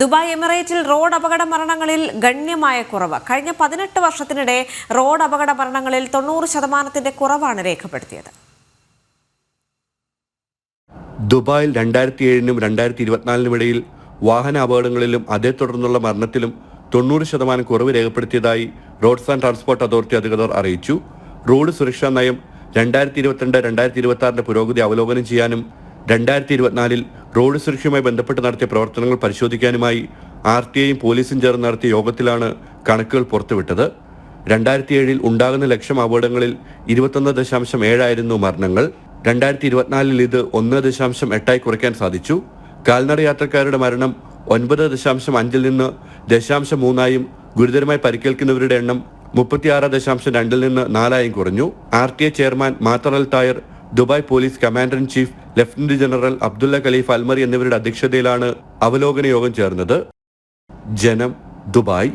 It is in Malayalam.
ദുബായ് എമിറേറ്റിൽ റോഡ് അപകട മരണങ്ങളിൽ ഗണ്യമായ കുറവ്. കഴിഞ്ഞ പതിനെട്ട് വർഷത്തിനിടെ റോഡ് അപകട മരണങ്ങളിൽ തൊണ്ണൂറ് ശതമാനത്തിന്റെ കുറവാണ് രേഖപ്പെടുത്തിയത്. ദുബായിൽ രണ്ടായിരത്തി ഏഴിനും രണ്ടായിരത്തി ഇരുപത്തിനാലിനും ഇടയിൽ വാഹന അപകടങ്ങളിലും അതേ തുടർന്നുള്ള മരണത്തിലും തൊണ്ണൂറ് ശതമാനം കുറവ് രേഖപ്പെടുത്തിയതായി റോഡ്സ് ആൻഡ് ട്രാൻസ്പോർട്ട് അതോറിറ്റി അധികൃതർ അറിയിച്ചു. റോഡ് സുരക്ഷാ നയം രണ്ടായിരത്തി ഇരുപത്തിരണ്ട് രണ്ടായിരത്തി ഇരുപത്തി ആറിന്റെ പുരോഗതി അവലോകനം ചെയ്യാനും രണ്ടായിരത്തി ഇരുപത്തിനാലിൽ റോഡ് സുരക്ഷയുമായി ബന്ധപ്പെട്ട് നടത്തിയ പ്രവർത്തനങ്ങൾ പരിശോധിക്കാനുമായി ആർ ടി ഐയും പോലീസും ചേർന്ന് നടത്തിയ യോഗത്തിലാണ് കണക്കുകൾ പുറത്തുവിട്ടത്. രണ്ടായിരത്തി ഏഴിൽ ഉണ്ടാകുന്ന ലക്ഷം അപകടങ്ങളിൽ ഇരുപത്തൊന്ന് ദശാംശം ഏഴായിരുന്നു മരണങ്ങൾ. രണ്ടായിരത്തി ഇരുപത്തിനാലിൽ ഇത് ഒന്ന് ദശാംശം എട്ടായി കുറയ്ക്കാൻ സാധിച്ചു. കാൽനട യാത്രക്കാരുടെ മരണം ഒൻപത് ദശാംശം അഞ്ചിൽ നിന്ന് ദശാംശം മൂന്നായും ഗുരുതരമായി പരിക്കേൽക്കുന്നവരുടെ എണ്ണം മുപ്പത്തിയാറ് ദശാംശം രണ്ടിൽ നിന്ന് നാലായും കുറഞ്ഞു. R T I chairman Mattar Tayer Dubai police commander in chief lieutenant general Abdullah Khalifa Al Marri എന്നിവരുടെ അധ്യക്ഷതയിലാണ് അവലോകന യോഗം ചേർന്നത്. ജനം ദുബായ്.